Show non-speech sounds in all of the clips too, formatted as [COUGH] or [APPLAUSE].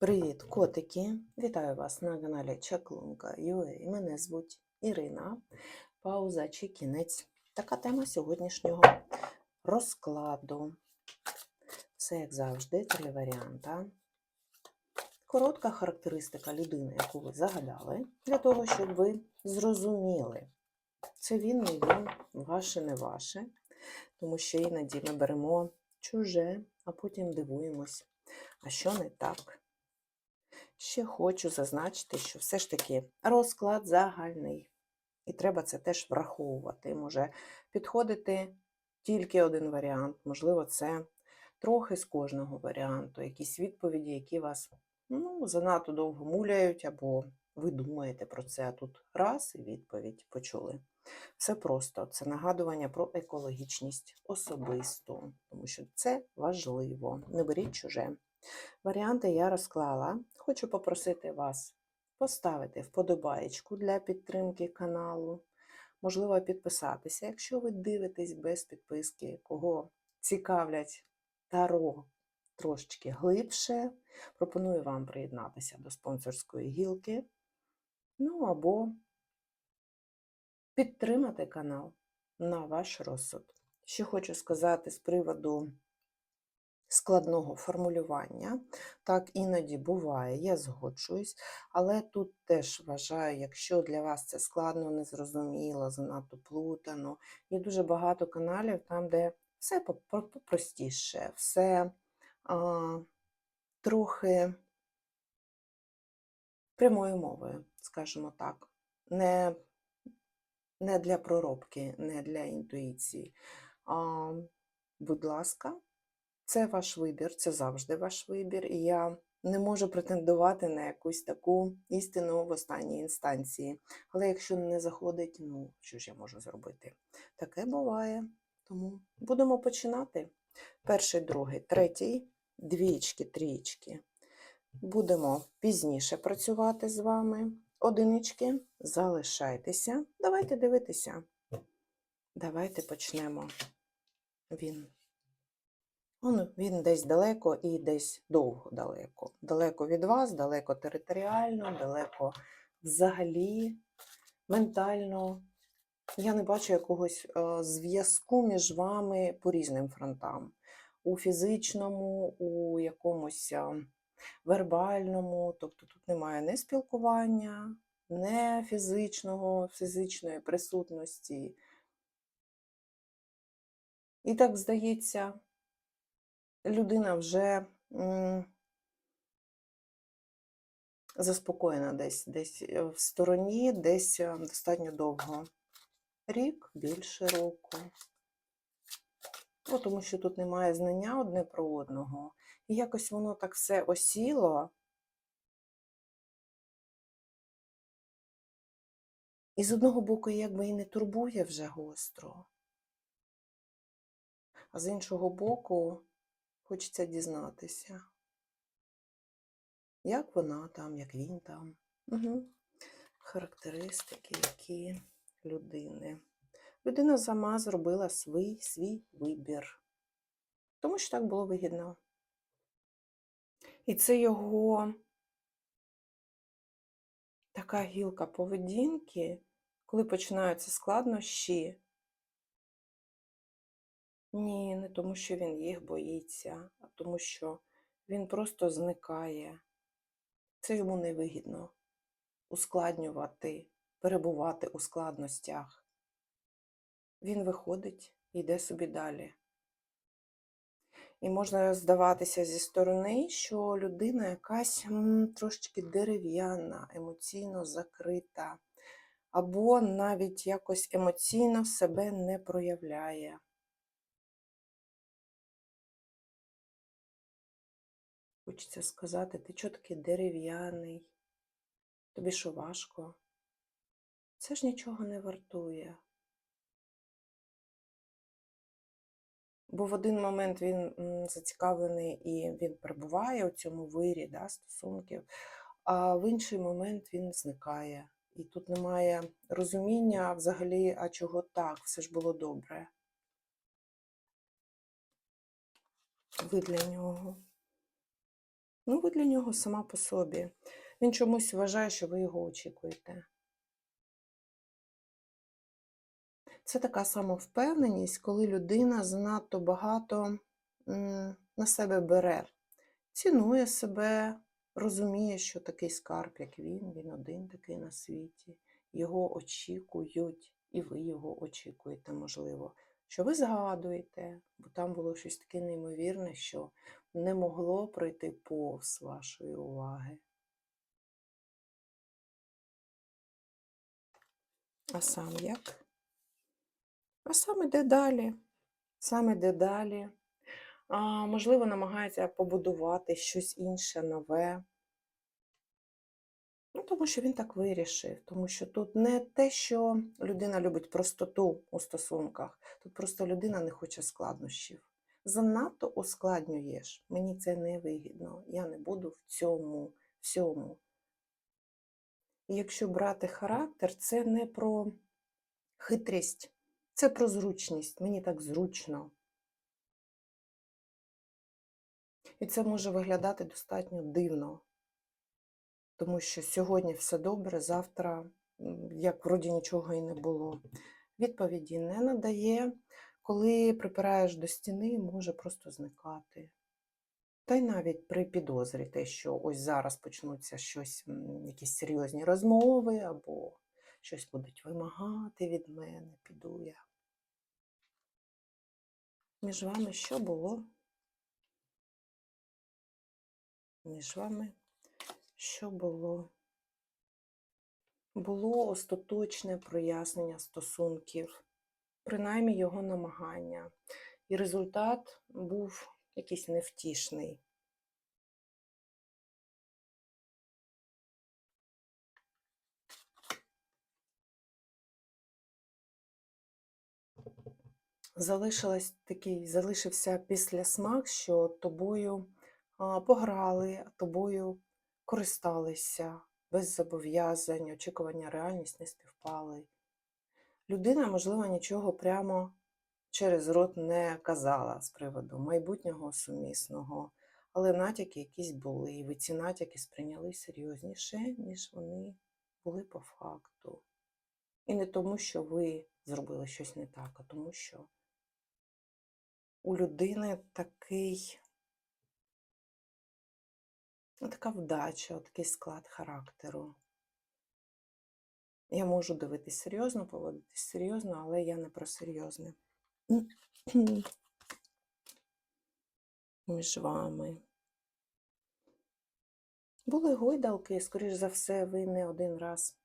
Привіт, котики! Вітаю вас на каналі Чаклунка UA. Мене звуть Ірина. Пауза чи кінець. Така тема сьогоднішнього розкладу. Все як завжди, три варіанти. Коротка характеристика людини, яку ви загадали, для того, щоб ви зрозуміли, це він, не він, ваше, не ваше. Тому що іноді ми беремо чуже, а потім дивуємось, а що не так. Ще хочу зазначити, що все ж таки розклад загальний. І треба це теж враховувати. Може підходити тільки один варіант, можливо, це трохи з кожного варіанту, якісь відповіді, які вас ну, занадто довго муляють, або ви думаєте про це, а тут раз і відповідь почули. Все просто це нагадування про екологічність особисту, тому що це важливо. Не беріть чуже. Варіанти я розклала. Хочу попросити вас поставити вподобаєчку для підтримки каналу. Можливо, підписатися, якщо ви дивитесь без підписки, кого цікавлять таро трошечки глибше. Пропоную вам приєднатися до спонсорської гілки. Ну або підтримати канал на ваш розсуд. Ще хочу сказати з приводу складного формулювання. Так іноді буває, я згоджуюсь, але тут теж вважаю, якщо для вас це складно, незрозуміло, занадто плутано, є дуже багато каналів там, де все простіше, все а, трохи прямою мовою, скажімо так, не, не для проробки, не для інтуїції. А, Будь ласка, це ваш вибір, це завжди ваш вибір, і я не можу претендувати на якусь таку істину в останній інстанції. Але якщо не заходить, ну що ж я можу зробити? Таке буває. Тому будемо починати. Перший, другий, третій, двічки, трічки. Будемо пізніше працювати з вами. Одинички, залишайтеся. Давайте дивитися. Давайте почнемо. Він. Он, він десь далеко і десь довго далеко. Далеко від вас, далеко територіально, далеко взагалі, ментально. Я не бачу якогось е, зв'язку між вами по різним фронтам. У фізичному, у якомусь е, вербальному, тобто тут немає не спілкування, не фізичного, фізичної присутності. І так здається, людина вже заспокоєна десь, десь е, в стороні, десь е, достатньо довго. Рік, більше року. Ну, тому що тут немає знання одне про одного. І якось воно так все осіло. І з одного боку, якби і не турбує вже гостро, а з іншого боку, хочеться дізнатися, як вона там, як він там. Угу. Характеристики, які людини. Людина сама зробила свій свій вибір, тому що так було вигідно. І це його така гілка поведінки, коли починаються складнощі. Ні, не тому, що він їх боїться, а тому, що він просто зникає. Це йому невигідно ускладнювати, перебувати у складностях. Він виходить і йде собі далі. І можна здаватися зі сторони, що людина якась м, трошечки дерев'яна, емоційно закрита, або навіть якось емоційно себе не проявляє. Хочеться сказати, ти чого такий дерев'яний? Тобі що важко? Це ж нічого не вартує. Бо в один момент він зацікавлений і він перебуває у цьому вирі да, стосунків, а в інший момент він зникає. І тут немає розуміння взагалі, а чого так, все ж було добре. Ви для нього. Ну, ви для нього сама по собі. Він чомусь вважає, що ви його очікуєте. Це така самовпевненість, коли людина занадто багато на себе бере, цінує себе, розуміє, що такий скарб, як він, він один такий на світі. Його очікують, і ви його очікуєте, можливо. Що ви згадуєте, бо там було щось таке неймовірне, що не могло пройти повз вашої уваги. А сам як? А сам іде далі. Сам іде далі. А, можливо, намагається побудувати щось інше, нове. Ну, тому що він так вирішив. Тому що тут не те, що людина любить простоту у стосунках, тут просто людина не хоче складнощів. Занадто ускладнюєш. Мені це не вигідно. Я не буду в цьому всьому. І якщо брати характер, це не про хитрість, це про зручність. Мені так зручно. І це може виглядати достатньо дивно, тому що сьогодні все добре, завтра, як вроді нічого і не було. Відповіді не надає, коли припираєш до стіни, може просто зникати. Та й навіть при підозрі те, що ось зараз почнуться щось, якісь серйозні розмови, або щось будуть вимагати від мене, піду я. Між вами що було? Між вами що було? Було остаточне прояснення стосунків, принаймні його намагання. І результат був якийсь невтішний. Залишилась такий, залишився післясмак, що тобою пограли, тобою користалися без зобов'язань, очікування, реальність не співпали. Людина, можливо, нічого прямо через рот не казала з приводу майбутнього сумісного, але натяки якісь були, і ви ці натяки сприйняли серйозніше, ніж вони були по факту. І не тому, що ви зробили щось не так, а тому, що у людини такий, така вдача, такий склад характеру. Я можу дивитись серйозно, поводитись серйозно, але я не про серйозне. [CLEARS THROAT] Між вами. Були гойдалки, скоріш за все, ви не один раз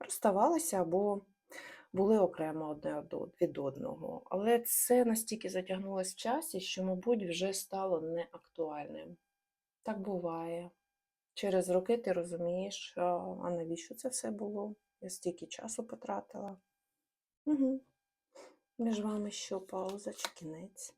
розставалися або були окремо одне від одного. Але це настільки затягнулося в часі, що, мабуть, вже стало неактуальним. Так буває. Через роки ти розумієш, а навіщо це все було? Я стільки часу потратила. Угу. Між вами що пауза чи кінець?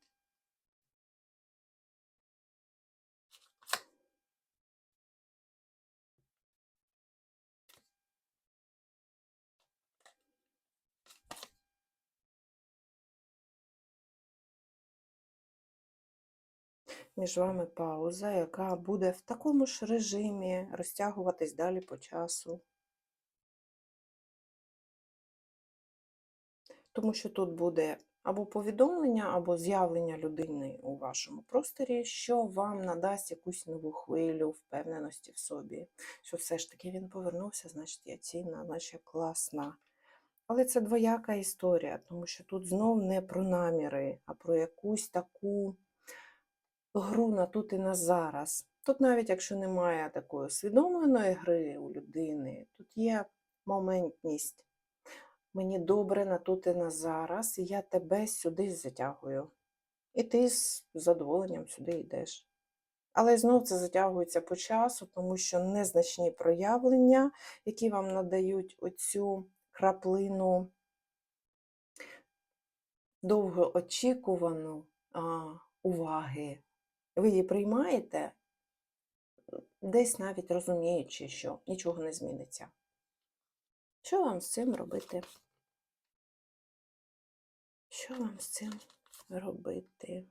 Між вами пауза, яка буде в такому ж режимі розтягуватись далі по часу. Тому що тут буде або повідомлення, або з'явлення людини у вашому просторі, що вам надасть якусь нову хвилю впевненості в собі, що все ж таки він повернувся, значить я цінна, значить я класна. Але це двояка історія, тому що тут знов не про наміри, а про якусь таку гру на тут і на зараз. Тут навіть якщо немає такої усвідомленої гри у людини, тут є моментність. Мені добре на тут і на зараз, і я тебе сюди затягую. І ти з задоволенням сюди йдеш. Але знов це затягується по часу, тому що незначні проявлення, які вам надають оцю краплину довгоочікувану а, уваги, ви її приймаєте, десь навіть розуміючи, що нічого не зміниться. Що вам з цим робити? Що вам з цим робити?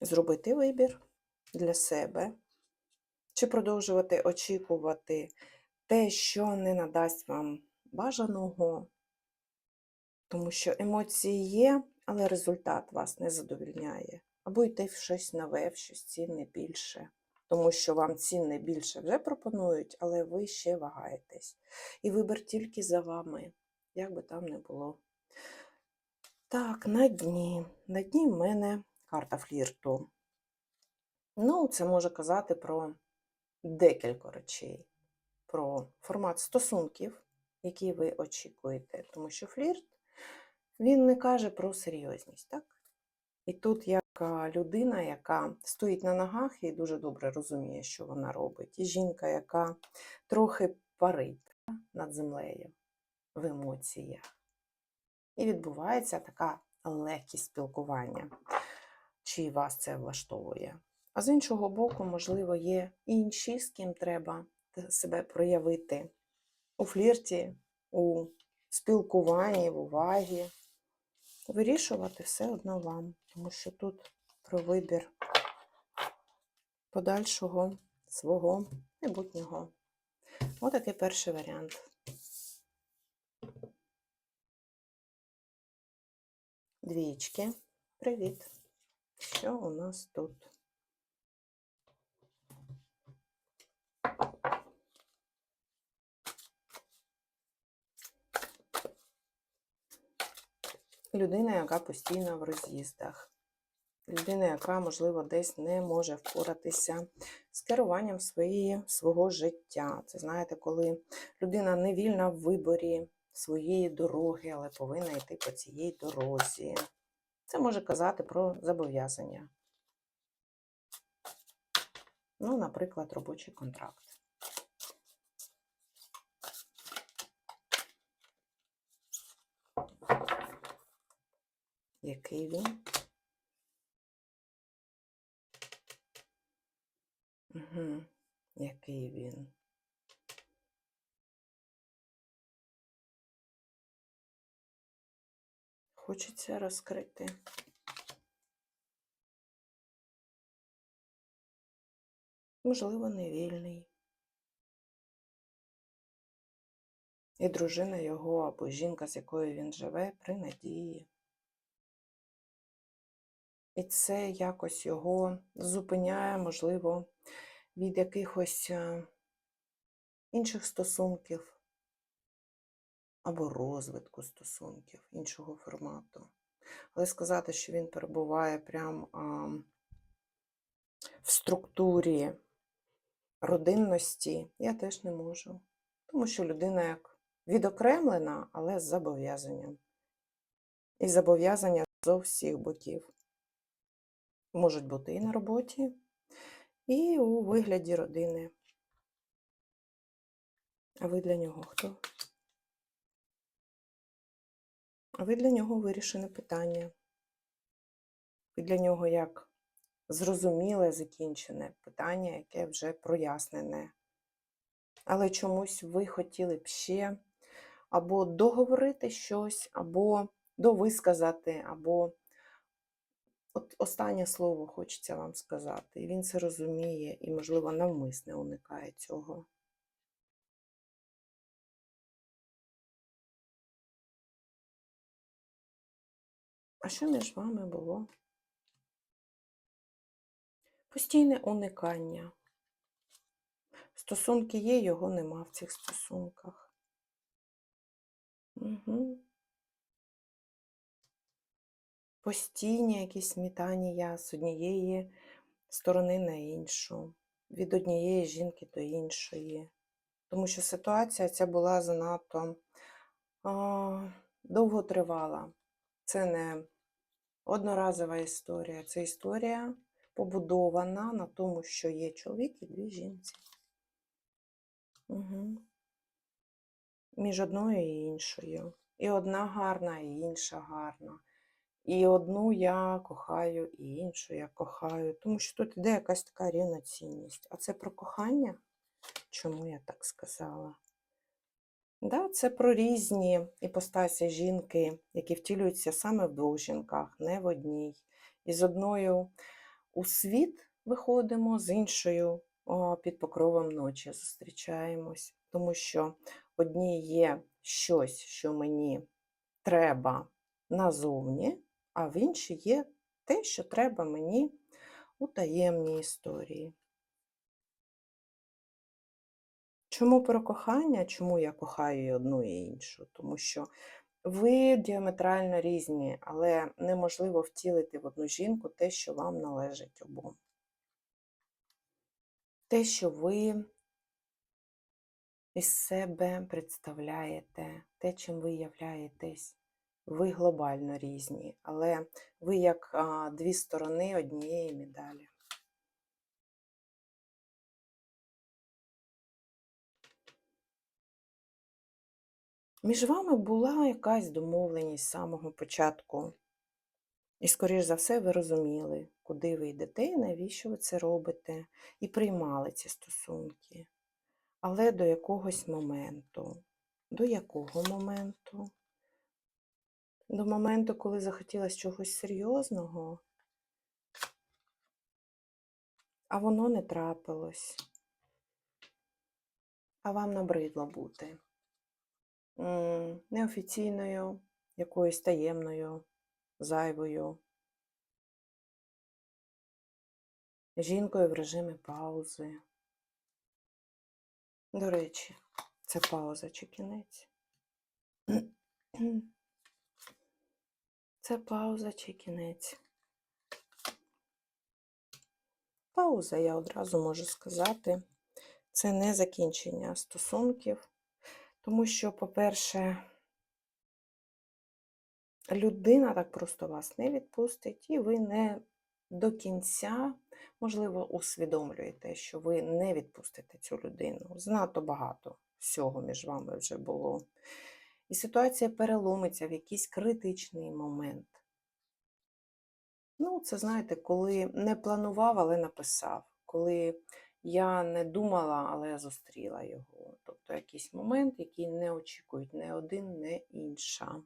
Зробити вибір для себе, чи продовжувати очікувати те, що не надасть вам бажаного, тому що емоції є, але результат вас не задовільняє. Або йти в щось нове, в щось цінне більше. Тому що вам цінне більше вже пропонують, але ви ще вагаєтесь. І вибір тільки за вами, як би там не було. Так, на дні. На дні в мене карта флірту. Ну, це може казати про декілька речей. Про формат стосунків, які ви очікуєте. Тому що флірт, він не каже про серйозність, так? І тут як людина, яка стоїть на ногах і дуже добре розуміє, що вона робить. І жінка, яка трохи парить над землею в емоціях. І відбувається така легкість спілкування, чи вас це влаштовує. А з іншого боку, можливо, є інші, з ким треба себе проявити у флірті, у спілкуванні, в увазі. Вирішувати все одно вам, тому що тут про вибір подальшого свого майбутнього. Отакий перший варіант. Двічки. Привіт. Що у нас тут? Людина, яка постійно в роз'їздах. Людина, яка, можливо, десь не може впоратися з керуванням своєї, свого життя. Це знаєте, коли людина не вільна в виборі своєї дороги, але повинна йти по цій дорозі. Це може казати про зобов'язання. Ну, наприклад, робочий контракт. Який він? Угу. Який він? Хочеться розкрити. Можливо, невільний. І дружина його або жінка, з якою він живе, при надії. І це якось його зупиняє, можливо, від якихось е, інших стосунків або розвитку стосунків іншого формату. Але сказати, що він перебуває прямо в структурі родинності, я теж не можу. Тому що людина як відокремлена, але з зобов'язанням. І зобов'язання з всіх боків. Можуть бути і на роботі, і у вигляді родини. А ви для нього хто? А ви для нього вирішене питання. Ви для нього як зрозуміле, закінчене питання, яке вже прояснене. Але чомусь ви хотіли б ще або договорити щось, або довисказати, або от останнє слово хочеться вам сказати. І він це розуміє і, можливо, навмисне уникає цього. А що між вами було? Постійне уникання. Стосунки є, його нема в цих стосунках. Угу. Постійні якісь метання з однієї сторони на іншу, від однієї жінки до іншої. Тому що ситуація ця була занадто довго тривала. Це не одноразова історія, це історія побудована на тому, що є чоловік і дві жінці. Угу. Між одною і іншою. І одна гарна, і інша гарна. І одну я кохаю, і іншу я кохаю. Тому що тут іде якась така рівноцінність. А це про кохання? Чому я так сказала? Да, це про різні іпостасі жінки, які втілюються саме в двох жінках, не в одній. І з одною у світ виходимо, з іншою о, під покровом ночі зустрічаємось. Тому що одній є щось, що мені треба назовні, а в іншій є те, що треба мені у таємній історії. Чому про кохання? Чому я кохаю і одну і іншу? Тому що ви діаметрально різні, але неможливо втілити в одну жінку те, що вам належить обом. Те, що ви із себе представляєте, те, чим ви являєтесь. Ви глобально різні, але ви як дві сторони однієї медалі. Між вами була якась домовленість з самого початку. І, скоріш за все, ви розуміли, куди ви йдете і навіщо ви це робите, і приймали ці стосунки. Але до якогось моменту. До якого моменту? До моменту, коли захотілося чогось серйозного, а воно не трапилось. А вам набридло бути неофіційною, якоюсь таємною, зайвою, жінкою в режимі паузи. До речі, це пауза чи кінець. Це пауза чи кінець. Пауза, я одразу можу сказати, це не закінчення стосунків, тому що, по-перше, людина так просто вас не відпустить, і ви не до кінця, можливо, усвідомлюєте, що ви не відпустите цю людину. Занадто багато всього між вами вже було. І ситуація переломиться в якийсь критичний момент. Ну, це знаєте, коли не планував, але написав, коли я не думала, але я зустріла його. Тобто якийсь момент, який не очікують не один, не інша.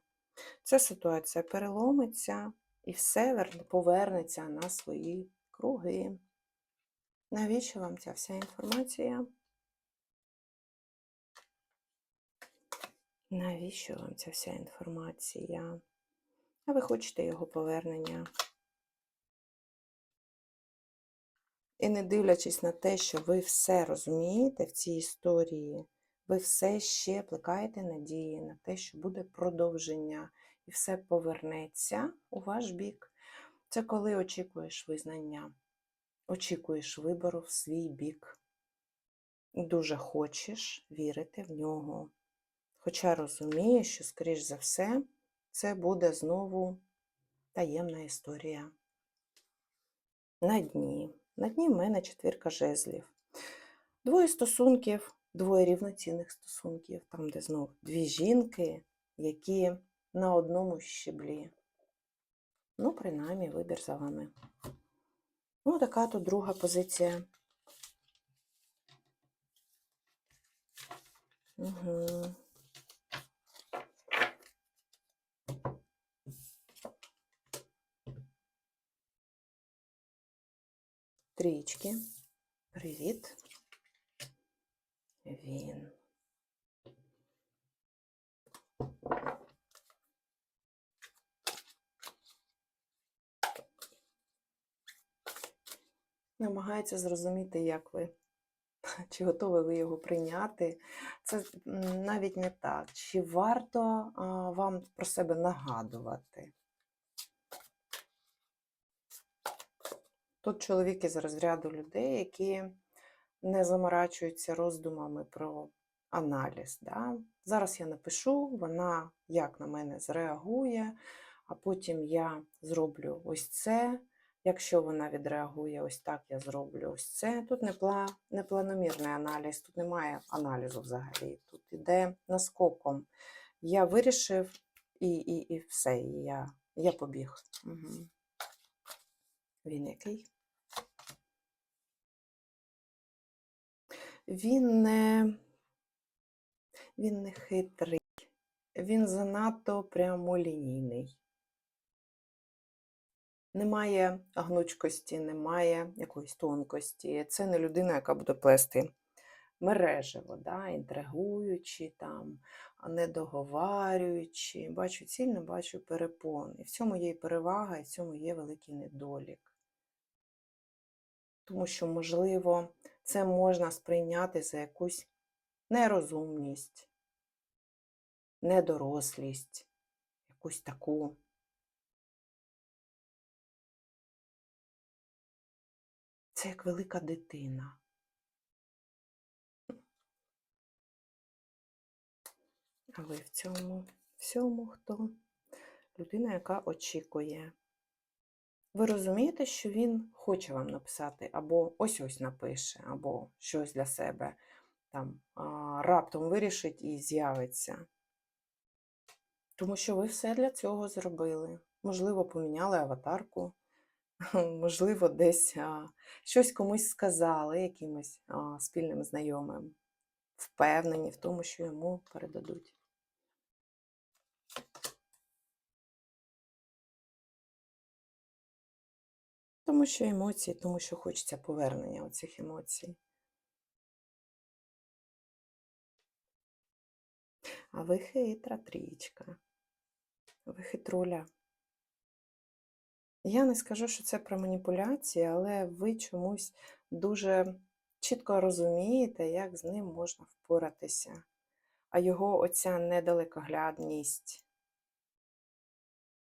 Ця ситуація переломиться і все повернеться на свої круги. Навіщо вам ця вся інформація? Навіщо вам ця вся інформація? А ви хочете його повернення? І не дивлячись на те, що ви все розумієте в цій історії, ви все ще плекаєте надії на те, що буде продовження, і все повернеться у ваш бік. Це коли очікуєш визнання, очікуєш вибору в свій бік. Дуже хочеш вірити в нього. Хоча розумієш, що, скоріш за все, це буде знову таємна історія. На дні. На дні в мене четвірка жезлів. Двоє стосунків, двоє рівноцінних стосунків, там, де знов дві жінки, які на одному щеблі. Ну, принаймні, вибір за вами. Ну, така тут друга позиція. Угу. Трічки. Привіт. Він. Намагається зрозуміти, як ви, чи готові ви його прийняти. Це навіть не так. Чи варто вам про себе нагадувати? Тут чоловік із розряду людей, які не заморачуються роздумами про аналіз. Да? Зараз я напишу, вона як на мене зреагує, а потім я зроблю ось це. Якщо вона відреагує ось так, я зроблю ось це. Тут не, пла... не планомірний аналіз, тут немає аналізу взагалі. Тут іде наскоком. Я вирішив і і, і все, я, я побіг. Угу. Він який? Він не, він не хитрий, він занадто прямолінійний. Немає гнучкості, немає якоїсь тонкості. Це не людина, яка буде плести мережево, да, інтригуючи, там, а не договарюючи. Бачу ціль, не бачу перепон. І в цьому є і перевага, і в цьому є великий недолік. Тому що, можливо, це можна сприйняти за якусь нерозумність, недорослість, якусь таку. Це як велика дитина. А ви в цьому всьому хто? Людина, яка очікує. Ви розумієте, що він хоче вам написати, або ось ось напише, або щось для себе там раптом вирішить і з'явиться. Тому що ви все для цього зробили. Можливо, поміняли аватарку, [LAUGHS] можливо, десь щось комусь сказали, якимось спільним знайомим. Впевнені в тому, що йому передадуть. Тому що емоції, тому що хочеться повернення оцих емоцій. А ви хитра трічка. Ви хитруля. Я не скажу, що це про маніпуляції, але ви чомусь дуже чітко розумієте, як з ним можна впоратися. А його оця недалекоглядність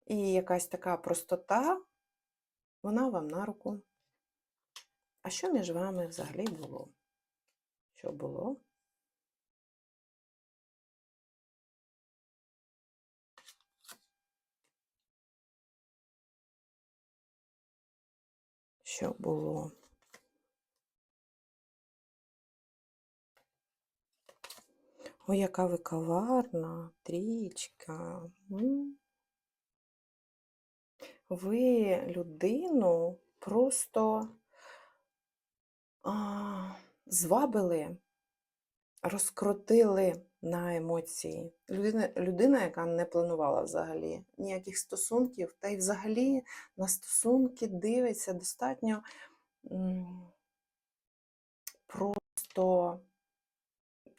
і якась така простота, вона вам на руку. А що між вами взагалі було? Що було? Що було? Ой, яка ви коварна, трічка. М. Ви людину просто а, звабили, розкрутили на емоції. Людина, людина, яка не планувала взагалі ніяких стосунків, та й взагалі на стосунки дивиться достатньо просто.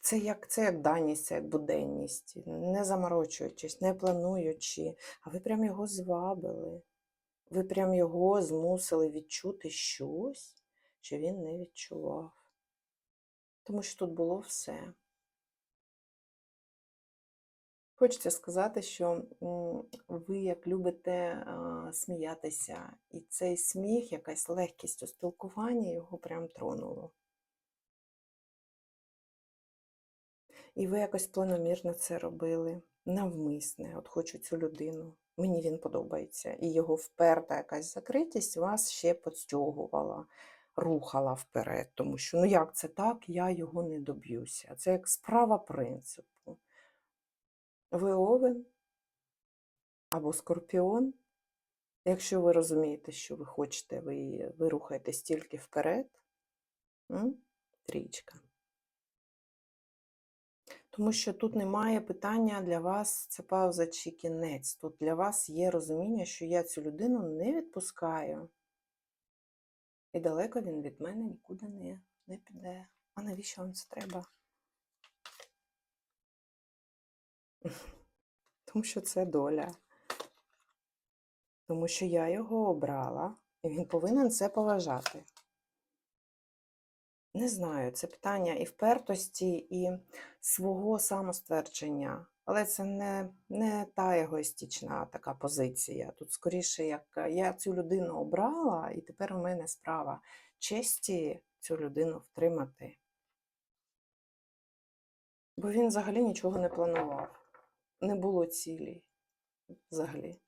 Це як це як даність, це як буденність, не заморочуючись, не плануючи, а ви прям його звабили. Ви прям його змусили відчути щось, що він не відчував. Тому що тут було все. Хочеться сказати, що ви як любите сміятися, і цей сміх, якась легкість у спілкуванні його прям тронуло. І ви якось планомірно це робили, навмисне, от хочу цю людину. Мені він подобається. І його вперта якась закритість вас ще підстягувала, рухала вперед, тому що ну як це так, я його не доб'юся. Це як справа принципу. Ви овен або скорпіон. Якщо ви розумієте, що ви хочете, ви, ви рухаєтесь тільки вперед. Трічка. Тому що тут немає питання для вас, це пауза чи кінець. Тут для вас є розуміння, що я цю людину не відпускаю. І далеко він від мене нікуди не, не піде. А навіщо вам це треба? [LAUGHS] Тому що це доля. Тому що я його обрала, і він повинен це поважати. Не знаю, це питання і впертості, і свого самоствердження. Але це не, не та егоїстична така позиція. Тут скоріше, як я цю людину обрала, і тепер у мене справа честі цю людину втримати. Бо він взагалі нічого не планував. Не було цілі взагалі.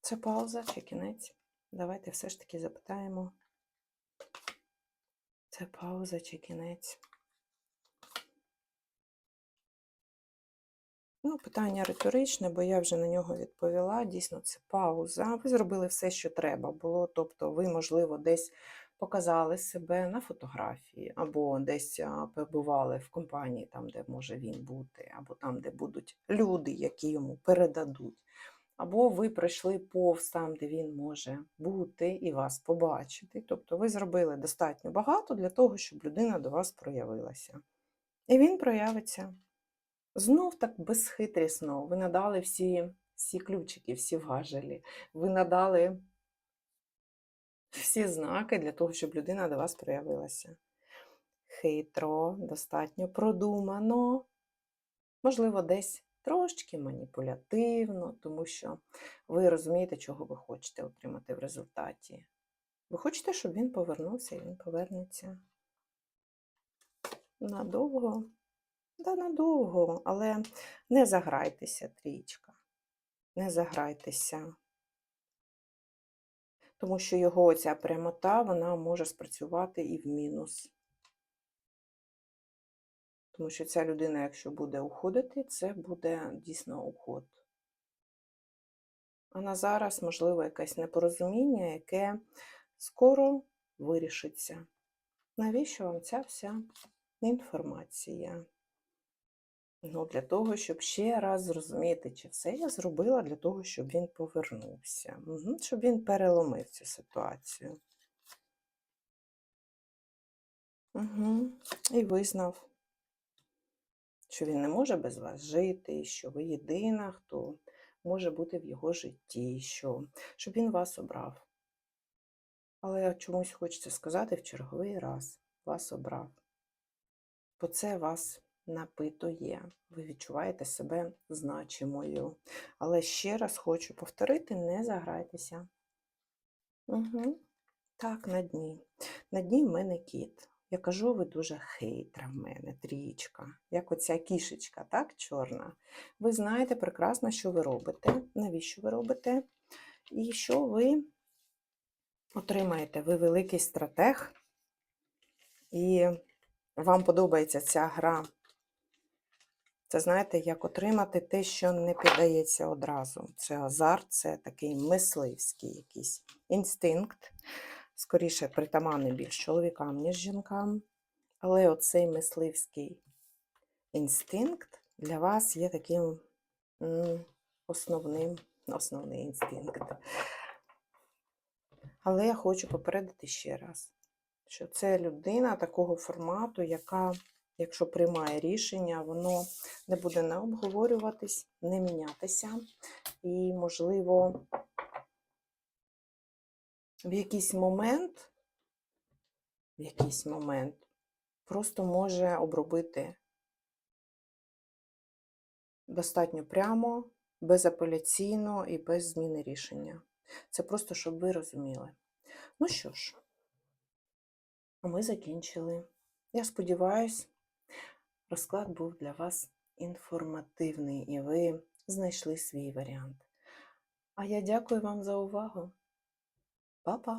Це пауза чи кінець. Давайте все ж таки запитаємо. Це пауза чи кінець. Ну, питання риторичне, бо я вже на нього відповіла. Дійсно, це пауза. Ви зробили все, що треба було. Тобто, ви, можливо, десь показали себе на фотографії, або десь побували в компанії, там, де може він бути, або там, де будуть люди, які йому передадуть або ви пройшли повз там, де він може бути і вас побачити. Тобто ви зробили достатньо багато для того, щоб людина до вас проявилася. І він проявиться. Знов так безхитрісно. Ви надали всі, всі ключики, всі важелі. Ви надали всі знаки для того, щоб людина до вас проявилася. Хитро, достатньо продумано, можливо, десь трошки маніпулятивно, тому що ви розумієте, чого ви хочете отримати в результаті. Ви хочете, щоб він повернувся, і він повернеться. Надовго? Да, надовго, але не заграйтеся, трічка. Не заграйтеся. Тому що його оця прямота, вона може спрацювати і в мінус. Тому що ця людина, якщо буде уходити, це буде дійсно уход. А на зараз, можливо, якесь непорозуміння, яке скоро вирішиться. Навіщо вам ця вся інформація? Ну, для того, щоб ще раз зрозуміти, чи все я зробила для того, щоб він повернувся, Мгм, щоб він переломив цю ситуацію. Угу. І визнав, що він не може без вас жити, що ви єдина, хто може бути в його житті, що, щоб він вас обрав. Але чомусь хочеться сказати в черговий раз вас обрав. Бо це вас напитує. Ви відчуваєте себе значимою. Але ще раз хочу повторити: не заграйтеся. Угу. Так, на дні. На дні в мене кіт. Я кажу, ви дуже хитра в мене, трічка, як оця кішечка, так, чорна. Ви знаєте прекрасно, що ви робите, навіщо ви робите, і що ви отримаєте. Ви великий стратег, і вам подобається ця гра. Це знаєте, як отримати те, що не піддається одразу. Це азарт, це такий мисливський якийсь інстинкт, скоріше притаманний більш чоловікам, ніж жінкам. Але оцей мисливський інстинкт для вас є таким основним, основний інстинкт. Але я хочу попередити ще раз, що це людина такого формату, яка, якщо приймає рішення, воно не буде не обговорюватись, не мінятися. І, можливо, в якийсь момент, в якийсь момент просто може обробити достатньо прямо, безапеляційно і без зміни рішення. Це просто, щоб ви розуміли. Ну що ж, ми закінчили. Я сподіваюся, розклад був для вас інформативний і ви знайшли свій варіант. А я дякую вам за увагу. Па-па!